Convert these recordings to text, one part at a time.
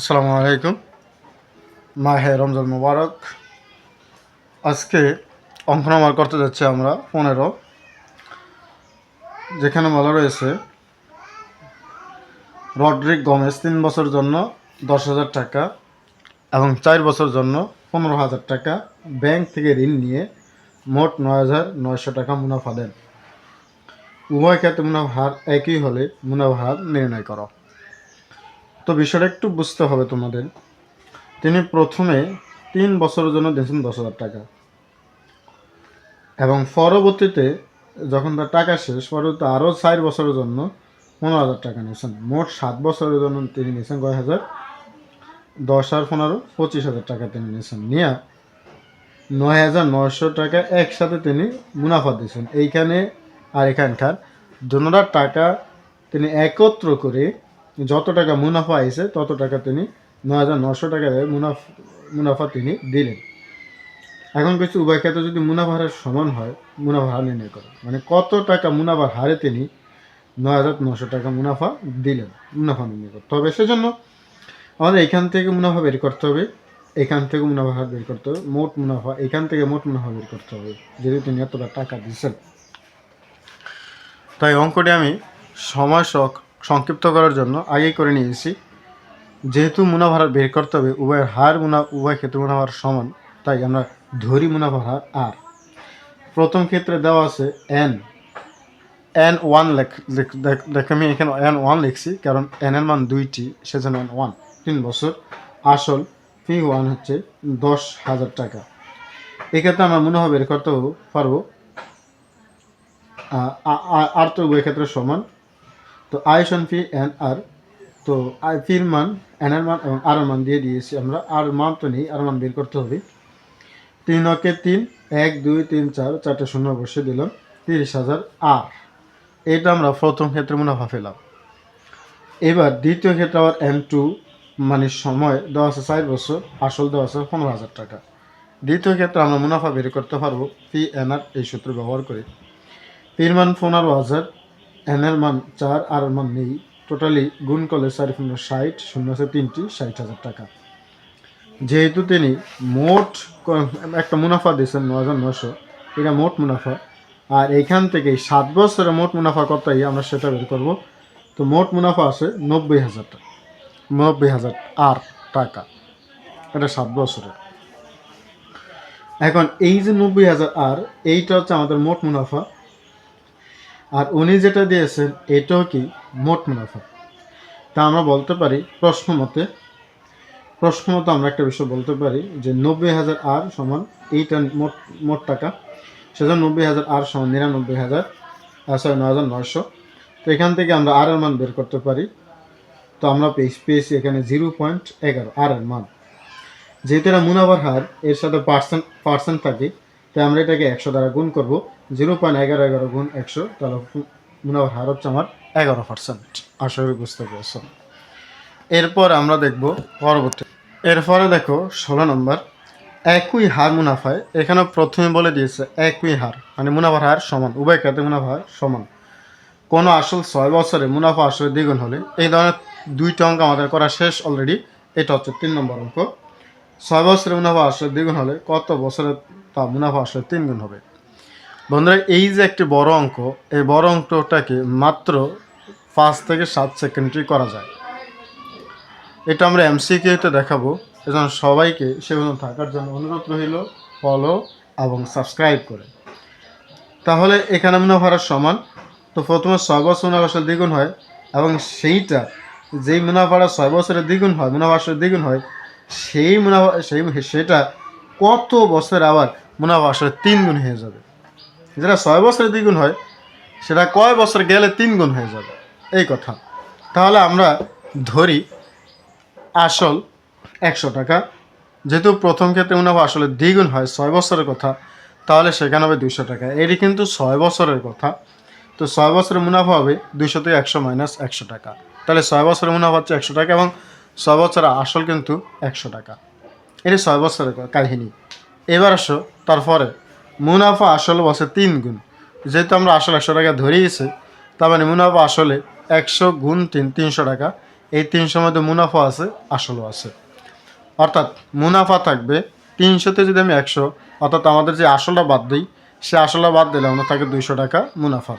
আসসালামু আলাইকুম। মাহে রমজান মুবারক। আজকে অঙ্ক নাম্বার করতে যাচ্ছি আমরা পনেরো। যেখানে বলা রয়েছে রডরিক গমেজ তিন বছর জন্য দশ হাজার টাকা এবং চার বছর জন্য পনেরো হাজার টাকা। ব্যাংক থেকে ঋণ নিয়ে মোট নয় হাজার নয়শো টাকা মুনাফা দেন। উভয় ক্ষেত্রে মুনাফা হার একই হলে মুনাফা হার নির্ণয় করো। তো বিষয়টা একটু বুঝতে হবে তোমাদের। তিনি প্রথমে তিন বছরের জন্য দিয়েছেন দশ হাজার টাকা। এবং পরবর্তীতে যখন তার টাকা শেষ পরবর্তী আরও চার বছরের জন্য পনেরো হাজার টাকা নিয়েছেন। মোট সাত বছরের জন্য তিনি নিয়েছেন কয় হাজার? দশ আর পনেরো, পঁচিশ হাজার টাকা তিনি নিয়েছেন। নিয়ে নয় হাজার নয়শো টাকা একসাথে তিনি মুনাফা দিয়েছেন। এইখানে আর এখানকার দুটার টাকা তিনি একত্র করে যত টাকা মুনাফা আইছে, তত টাকা তিনি নয় হাজার নশো টাকা মুনাফা মুনাফা তিনি দিলেন। এখন কিছু উভয় ক্ষেত্রে যদি মুনাফা হারের সমান হয় মুনাফা হার নির্ণয় করে মানে কত টাকা মুনাফার হারে তিনি নয় হাজার নশো টাকা মুনাফা দিলেন, মুনাফা নির্ণয় করতে হবে সেজন্য আমাদের এখান থেকে মুনাফা বের করতে হবে, এখান থেকে মুনাফা হার বের করতে হবে, মোট মুনাফা, এখান থেকে মোট মুনাফা বের করতে হবে, যেহেতু তিনি এতটা টাকা দিচ্ছেন তাই অঙ্কটি আমি সময় সক- সংক্ষিপ্ত করার জন্য আগেই করে নিয়েছি। যেহেতু মুনাফার হার বের করতে হবে, উভয়ের হার মুনা, উভয় ক্ষেত্রে মুনাফার সমান, তাই আমরা ধরি মুনাফার হার আর। প্রথম ক্ষেত্রে দেওয়া আছে এন এন ওয়ান লেখ দেখ- আমি এখানে এন ওয়ান লিখছি, কারণ এন এর মান দুইটি, সেজন্য এন ওয়ান তিন বছর। আসল ফি ওয়ান হচ্ছে দশ হাজার টাকা। এক্ষেত্রে আমরা মুনাফা বের করতে পারব। আর তো উভয় ক্ষেত্রে সমান। তো আয়সন ফি এন আর, তো আই ফির মান, এন এর মান এবং আর মান দিয়ে দিয়েছি আমরা। আর মান তো নেই, আর মান বের করতে হবে। তিন অকে তিন, এক, দুই, তিন, চার, চারটে শূন্য বসে দিলাম, তিরিশ হাজার আর। এটা আমরা প্রথম ক্ষেত্রে মুনাফা পেলাম। এবার দ্বিতীয় ক্ষেত্রে আবার এন টু মানে সময় দেওয়া আছে চার বছর, আসল দেওয়া আছে পনেরো হাজার টাকা। দ্বিতীয় ক্ষেত্রে আমরা মুনাফা বের করতে পারব পি এন আর এই সূত্র ব্যবহার করে। পির মান পনেরো হাজার এন এর মান চার আর মান নেই। টোটালি গুণ করলে চার শূন্য ষাট, শূন্য আছে তিনটি, ষাট হাজার টাকা। যেহেতু তিনি মোট একটা মুনাফা দিয়েছেন ন হাজার নশো এটা মোট মুনাফা। আর এইখান থেকে সাত বছরে মোট মুনাফা কতই আমরা সেটা বের করব। তো মোট মুনাফা আছে নব্বই হাজার টাকা। নব্বই হাজার আর টাকা। এটা সাত বছরের। এখন এই যে নব্বই হাজার আর, এইটা হচ্ছে আমাদের মোট মুনাফা। আর উনি যেটা দিয়েছেন, এটাও কি মোট মুনাফা? তা আমরা বলতে পারি প্রশ্ন মতে প্রশ্ন মতো আমরা একটা বিষয় বলতে পারি যে নব্বই হাজার আর সমান এইটা মোট মোট টাকা। সেজন্য নব্বই হাজার আর সমান নিরানব্বই হাজার সরি নয় হাজার নয়শো। তো এখান থেকে আমরা আর এর মান বের করতে পারি। তো আমরা পেয়েছি পেয়েছি এখানে জিরো পয়েন্ট এগারো আর এর মান। যেহেতু এটা মুনাফার হার, এর সাথে পার্সেন্ট পার্সেন্ট থাকে, তাই আমরা এটাকে একশো দ্বারা গুণ করব। জিরো পয়েন্ট এগারো এগারো গুণ একশো, তাহলে মুনাফার হার হচ্ছে আমার এগারো পার্সেন্ট আশা করি বুঝতে পেরেছ। এরপর আমরা দেখব পরবর্তী। এরপরে দেখো ষোলো নম্বর। একই হার মুনাফায়, এখানে প্রথমে বলে দিয়েছে একই হার মানে মুনাফার হার সমান, উভয় ক্ষেত্রে মুনাফা হার সমান। কোনো আসল ছয় বছরে মুনাফা আসলে দ্বিগুণ হলে, এই ধরনের দুইটা অঙ্ক আমাদের করা শেষ অলরেডি এটা হচ্ছে তিন নম্বর অঙ্ক। ছয় বছরে মুনাফা আসলে দ্বিগুণ হলে কত বছরে তা মুনাফা আসলে তিন গুণ হবে? বন্ধুরা, এই যে একটি বড় অঙ্ক, এই বড় অঙ্কটাকে মাত্র পাঁচ থেকে সাত সেকেন্ডই করা যায়। এটা আমরা এমসিকিউতে দেখাবো। এজন্য সবাইকে সেগুলো থাকার জন্য অনুরোধ রইল ফলো এবং সাবস্ক্রাইব করে। তাহলে এখানে মুনাফার সমান। তো প্রথমে ছয় বছর মুনাফা দ্বিগুণ হয় এবং সেইটা যেই মুনাফাটা ছয় বছরে দ্বিগুণ হয়, মুনাফা আসলে দ্বিগুণ হয়, সেই মুনাফা সেই সেটা কত বছর আবার মুনাফা আসলে তিন গুণ হয়ে যাবে। যেটা ছয় বছরে দ্বিগুণ হয়, সেটা কয় বছর গেলে তিন গুণ হয়ে যাবে? এই কথা। তাহলে আমরা ধরি আসল একশো টাকা। যেহেতু প্রথম ক্ষেত্রে মুনাফা আসলে দ্বিগুণ হয়, ছয় বছরের কথা, তাহলে সেখানে হবে দুইশো টাকা। এটি কিন্তু ছয় বছরের কথা। তো ছয় বছরের মুনাফা হবে দুইশো থেকে একশো মাইনাস একশো টাকা। তাহলে ছয় বছরের মুনাফা হচ্ছে একশো টাকা এবং ছয় বছরের আসল কিন্তু একশো টাকা। এটি ছয় বছরের কাহিনী। এবার আসো তারপরে মুনাফা আসল বসে তিন গুণ। যেহেতু আমরা আসল একশো টাকা ধরিয়েছি, তার মানে মুনাফা আসলে একশো গুণ তিন, তিনশো টাকা। এই তিনশোর মধ্যে মুনাফা আছে, আসলও আছে। অর্থাৎ মুনাফা থাকবে তিনশোতে যদি আমি একশো, অর্থাৎ আমাদের যে আসলটা বাদ দিই, সে আসলটা বাদ দিলে আমরা থাকে দুইশো টাকা মুনাফা।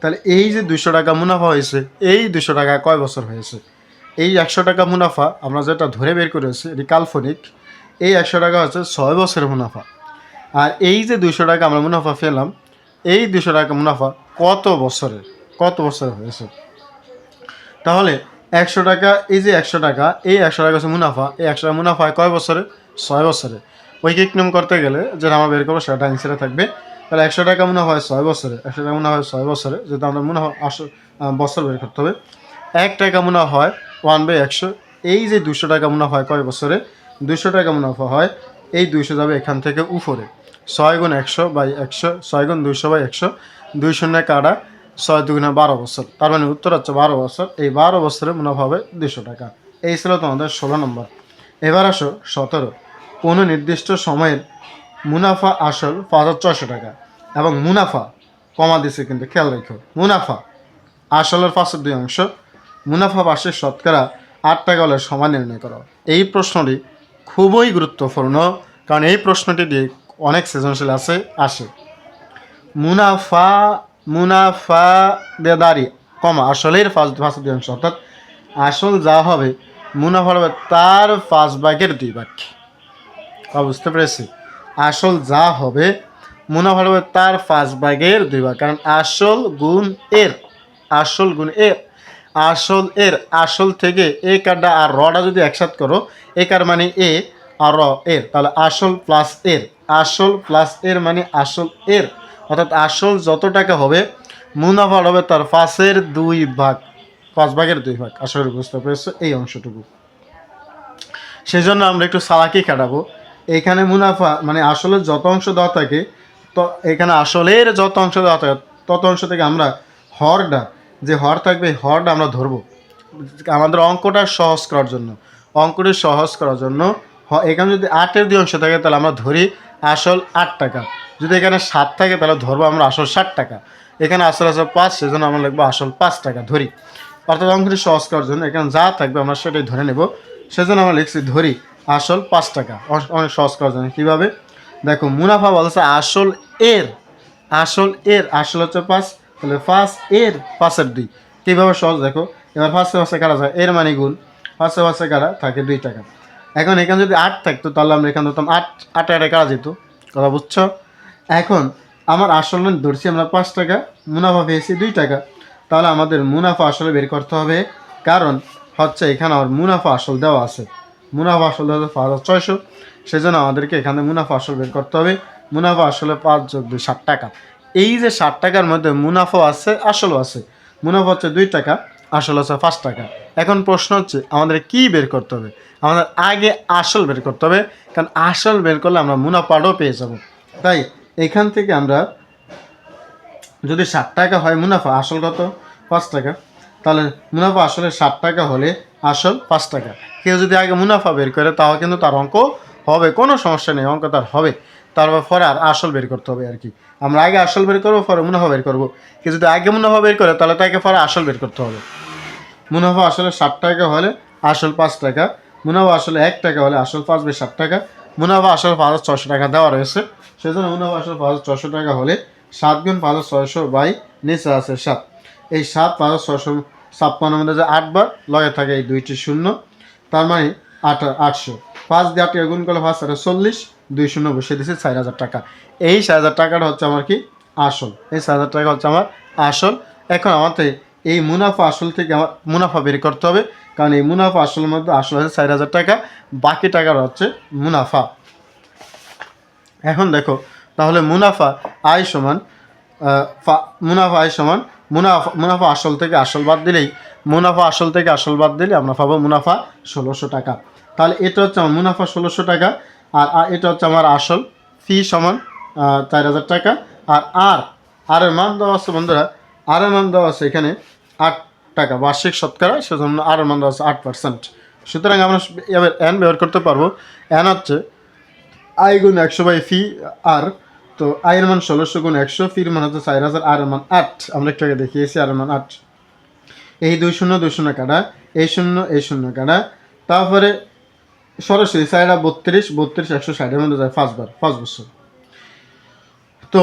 তাহলে এই যে দুইশো টাকা মুনাফা হয়েছে, এই দুশো টাকা কয় বছর হয়েছে? এই একশো টাকা মুনাফা আমরা যেটা ধরে বের করেছি, এটি কাল্পনিক, এই একশো টাকা হচ্ছে ছয় বছরের মুনাফা। আর এই যে দুশো টাকা আমরা মুনাফা পেলাম, এই দুশো টাকা মুনাফা কত বছরের? কত বছর হয়েছে? তাহলে একশো টাকা, এই যে একশো টাকা, এই একশো টাকা হচ্ছে মুনাফা। এই একশো টাকা মুনাফা কয় বছরে? ছয় বছরে। ঐকিক নিয়ম করতে গেলে, যেটা আমরা বের করব সেটা অ্যান্সারে থাকবে। তাহলে একশো টাকা মুনাফা হয় ছয় বছরে। একশো টাকা মুনাফা হয় ছয় বছরে, যেহেতু আমরা মুনাফা বছর বের করতে হবে। এক টাকা মুনাফা হয় ওয়ান বাই একশো। এই যে দুশো টাকা মুনাফা হয় কয় বছরে? দুশো টাকা মুনাফা হয়, এই দুশো যাবে এখান থেকে উপরে। ছয় গুণ একশো বাই একশো, ছয় গুণ দুইশো বাই একশো, দুই শূন্য কাটা ছয় দুগুণে বারো বছর। তার মানে উত্তর হচ্ছে বারো বছর। এই বারো বছরে মুনাফা হবে দুশো টাকা। এই ছিল তোমাদের ষোলো নম্বর। এবার আসো সতেরো। কোনো নির্দিষ্ট সময়ের মুনাফা আসল পাঁচ হাজার ছয়শো টাকা এবং মুনাফা কমা দিছে কিন্তু খেয়াল রেখো। মুনাফা আসলের পাশের দুই অংশ। মুনাফা পাশের শতকরা আট টাকা হলে সমান নির্ণয় করো। এই প্রশ্নটি খুবই গুরুত্বপূর্ণ। কারণ এই প্রশ্নটি দিয়ে অনেক সৃজনশীল আছে, আসে। মুনাফা মুনাফা দেদারি কমা আসলের পাঁচ অর্থাৎ আসল যা হবে, মুনাফা হবে তার পাঁচ ভাগের দুই ভাগ। বুঝতে পেরেছি। আসল যা হবে, মুনাফা হবে তার পাঁচ ভাগের দুই ভাগ। কারণ আসল গুণ এর, আসল গুণ এর, আসল এর, আসল থেকে এ কারটা আর রটা যদি একসাথ করো, এ কার মানে এ আর র এর। তাহলে আসল প্লাস এর। আসল প্লাস এর মানে আসল এর। অর্থাৎ আসল যত টাকা হবে, মুনাফা হবে তার পাঁচের দুই ভাগ। পাঁচ ভাগের দুই ভাগ। আসলে বুঝতে পেরেছ এই অংশটুকু। সেই জন্য আমরা একটু সালাকি কাটাবো। এখানে মুনাফা মানে আসলের যত অংশ দেওয়া থাকে, তো এখানে আসলের যত অংশ দেওয়া থাকে, তত অংশ থেকে আমরা হরটা, যে হর থাকবে, হরটা আমরা ধরবো। আমাদের অঙ্কটা সহজ করার জন্য। অঙ্কটি সহজ করার জন্য এখানে যদি আটের দুই অংশ থাকে, তাহলে আমরা ধরি আসল আট টাকা। যদি এখানে সাত থাকে, তাহলে ধরবো আমরা আসল ষাট টাকা। এখানে আসল আছে পাঁচ, সেজন্য আমরা লিখব আসল পাঁচ টাকা, ধরি। অর্থাৎ অঙ্কটি সহজ করার জন্য এখানে যা থাকবে আমরা সেটাই ধরে নেব। সেজন্য আমরা লিখছি ধরি আসল পাঁচ টাকা। অনেক সহজ করার জন্য। কীভাবে? দেখো, মুনাফা বলছে আসল এর আসল এর, আসল হচ্ছে পাঁচ, তাহলে পাঁচ এর পাঁচের দুই। কীভাবে সহজ? দেখো, এবার ফার্স্টে ফার্স্টে কারা যায়? এর মানে গুণ। ফার্স্টে ফার্স্টে কারা? থাকে দুই টাকা। এখন এখানে যদি আট থাকতো, তাহলে আমরা এখানে ধরতাম আট আট আটে কারা যেত কথা বুঝছ? এখন আমার আসল ধরছি আমরা পাঁচ টাকা, মুনাফা পেয়েছি দুই টাকা। তাহলে আমাদের মুনাফা আসলে বের করতে হবে। কারণ হচ্ছে এখানে আমার মুনাফা আসল দেওয়া আছে। মুনাফা আসল দেওয়া আছে পাঁচ হাজার ছয়শো। সেজন্য আমাদেরকে এখানে মুনাফা আসল বের করতে হবে। মুনাফা আসলে পাঁচ যোগ দুই ষাট টাকা। এই যে ষাট টাকার মধ্যে মুনাফা আছে, আসলও আছে। মুনাফা হচ্ছে দুই টাকা। আসল হচ্ছে পাঁচ টাকা। এখন প্রশ্ন হচ্ছে, আমাদের কি বের করতে হবে? আমাদের আগে আসল বের করতে হবে, কারণ আসল বের করলে আমরা মুনাফাটাও পেয়ে যাব। তাই এখান থেকে আমরা যদি ষাট টাকা হয় মুনাফা, আসল কত? পাঁচ টাকা। তাহলে মুনাফা আসলে ষাট টাকা হলে আসল পাঁচ টাকা। কেউ যদি আগে মুনাফা বের করে তাহলে কিন্তু তার অঙ্ক হবে, কোনো সমস্যা নেই, অঙ্ক তার হবে। তারপর পরে আর আসল বের করতে হবে আর কি। আমরা আগে আসল বের করব, পরে মুনাফা বের করব। কেউ যদি আগে মুনাফা বের করে, তাহলে তাকে পরে আসল বের করতে হবে। মুনাফা আসলে ষাট টাকা হলে আসল পাঁচ টাকা, মুনাফা আসলে এক টাকা হলে আসল পাঁচ বাই ষাট টাকা, মুনাফা আসলে পাঁচ হাজার ছশো টাকা দেওয়া রয়েছে। সেজন্য মুনাফা আসলে পাঁচ হাজার ছশো টাকা হলে সাত গুণ পাঁচ হাজার ছয়শো বাই নিচে আছে সাত। এই সাত পাঁচ হাজার ছশো ছাপ্পান্ন মধ্যে যে আটবার লগে থাকে এই দুইটি শূন্য, তার মানে আট আটশো। পাঁচ দিয়ে আটকে গুণ করলে পাঁচ হাজার চল্লিশ, দুই শূন্য বসিয়ে দিয়েছে চার হাজার টাকা। এই চার হাজার টাকাটা হচ্ছে আমার কি? আসল। এই চার হাজার টাকা হচ্ছে আমার আসল। এখন আমাদের এই মুনাফা আসল থেকে আমার মুনাফা বের করতে হবে। কারণ এই মুনাফা আসলের মধ্যে আসল হচ্ছে চার হাজার টাকা, বাকি টাকার হচ্ছে মুনাফা। এখন দেখো, তাহলে মুনাফা আয় সমান মুনাফা আয় সমান, মুনাফা মুনাফা আসল থেকে আসল বাদ দিলেই, মুনাফা আসল থেকে আসল বাদ দিলে আমরা পাবো মুনাফা ষোলোশো টাকা। তাহলে এটা হচ্ছে আমার মুনাফা ষোলোশো টাকা, আর এটা হচ্ছে আমার আসল ফি সমান চার হাজার টাকা। আর আর আর মান দেওয়া আছে বন্ধুরা আর মান দেওয়া আছে এখানে আট টাকা, বার্ষিক শতকরা, সেজন্য আর মান দেওয়া আছে আট পার্সেন্ট সুতরাং আমরা এবার এন ব্যবহার করতে পারব। এন হচ্ছে আই গুণ একশো বাই ফি আর তো আয়ের মান ষোলোশো গুণ একশো ফির মান হচ্ছে চার হাজার আর মান আট। আমরা একটু আগে দেখিয়েছি আর মান আট। এই দুই শূন্য দুই শূন্য কাটা, এই শূন্য এই শূন্য কাটা। তারপরে সরাসরি সাইডা বত্রিশ বত্রিশ একশো ষাটের মধ্যে যায় পাঁচবার, পাঁচ বছর। তো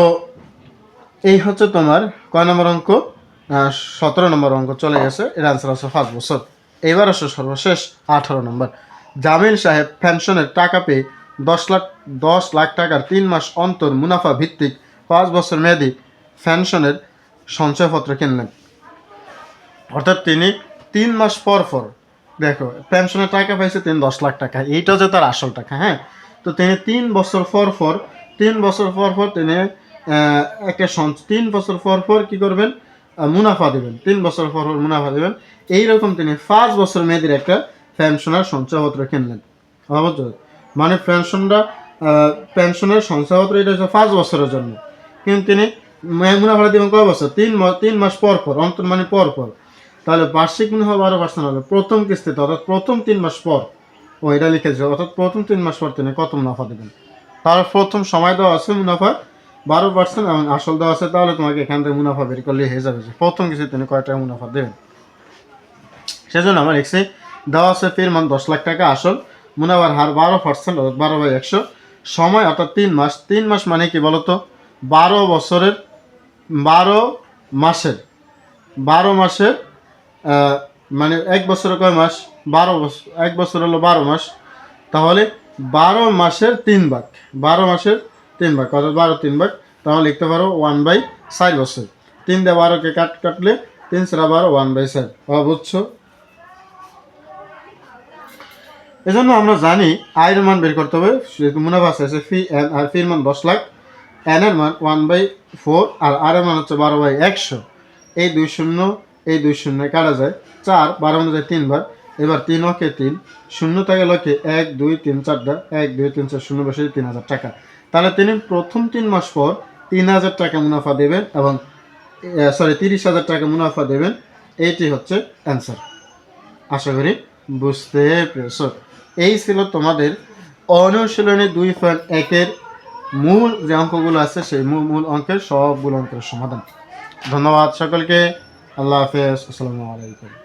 এই হচ্ছে তোমার কয় নম্বর অঙ্ক? সতেরো নম্বর অঙ্ক চলে গেছে। এর আনসার আছে পাঁচ বছর। এবার আসে সর্বশেষ আঠারো নম্বর। জামিল সাহেব পেনশনের টাকা পেয়ে দশ লাখ দশ লাখ টাকার তিন মাস অন্তর মুনাফা ভিত্তিক পাঁচ বছর মেয়াদি পেনশনের সঞ্চয়পত্র কিনলেন। অর্থাৎ তিনি তিন মাস পর পর, দেখো পেনশনের টাকা পাইছে তিনি দশ লাখ টাকা। এইটা যে তার আসল টাকা হ্যাঁ? তো তিনি তিন বছর পর পর, তিন বছর পর পর তিনি একটা তিন বছর পর পর কি করবেন? মুনাফা দেবেন। তিন বছর পর পর মুনাফা দেবেন। এইরকম তিনি পাঁচ বছর মেয়াদের একটা পেনশনের সঞ্চয়পত্র কিনলেন। মানে পেনশনটা পেনশনের সঞ্চয়পত্র এটা হচ্ছে পাঁচ বছরের জন্য। কিন্তু তিনি মুনাফা দেবেন কয় বছর? তিন তিন মাস পর পর, অন্তর মানে পর পর। তাহলে বার্ষিক মুনাফা বারো পার্সেন্ট হলে। প্রথম কিস্তিতে, অর্থাৎ প্রথম তিন মাস পর। ও, এটা লিখেছে, অর্থাৎ প্রথম তিন মাস পর তিনি কত মুনাফা দেবেন? তার প্রথম সময় দেওয়া আছে মুনাফা বারো পার্সেন্ট এবং আসল দেওয়া আছে, তাহলে তোমাকে এখান থেকে মুনাফা বের করলে হয়ে যাবে প্রথম কিছু তিনি কয় টাকা মুনাফা দেবেন? সেজন্য আমার এক্সে দেওয়া আছে ফের মান দশ লাখ টাকা আসল, মুনাফার হার বারো পার্সেন্ট অর্থাৎ বারো বাই একশো। সময় অর্থাৎ তিন মাস তিন মাস মানে কি বলতো? বারো বছরের, বারো মাসের বারো মাসের মানে এক বছরে কয় মাস? বারো বছর এক বছর হলো বারো মাস। তাহলে বারো মাসের তিন ভাগ, বারো মাসের তিন ভাগ অর্থাৎ বারো, তিন ভাগ। তাহলে লিখতে পারো ওয়ান বাই চার বছর। তিন দিয়ে বারোকে কাট কাটলে তিন সেরা বারো ওয়ান বাই চার। বুঝছ? এজন্য আমরা জানি আয়ের মান বের করতে হবে। মুনাফা আছে ফি এন আর ফির মান দশ লাখ। এন এর মান ওয়ান বাই ফোর আর আর এর মান হচ্ছে বারো বাই একশো। এই দুই শূন্য, এই দুই শূন্য কাটা যায়। চার, বারো মধ্যে যায় তিনবার এবার তিন অকে তিন, শূন্য থেকে লকে এক, দুই, তিন, চারটা। এক, দুই, তিন, চার, শূন্য বসে তিন হাজার টাকা। তাহলে তিনি প্রথম তিন মাস পর তিন হাজার টাকা মুনাফা দেবেন এবং সরি তিরিশ হাজার টাকা মুনাফা দেবেন। এইটি হচ্ছে অ্যান্সার আশা করি বুঝতে পেরেছ। এই ছিল তোমাদের অনুশীলনী দুই পয়েন্ট একের মূল যে অঙ্কগুলো আছে, সেই মূল মূল অঙ্কের সবগুলো অঙ্কের সমাধান। ধন্যবাদ সকলকে। আল্লাহ হাফেজ। আসসালামু আলাইকুম।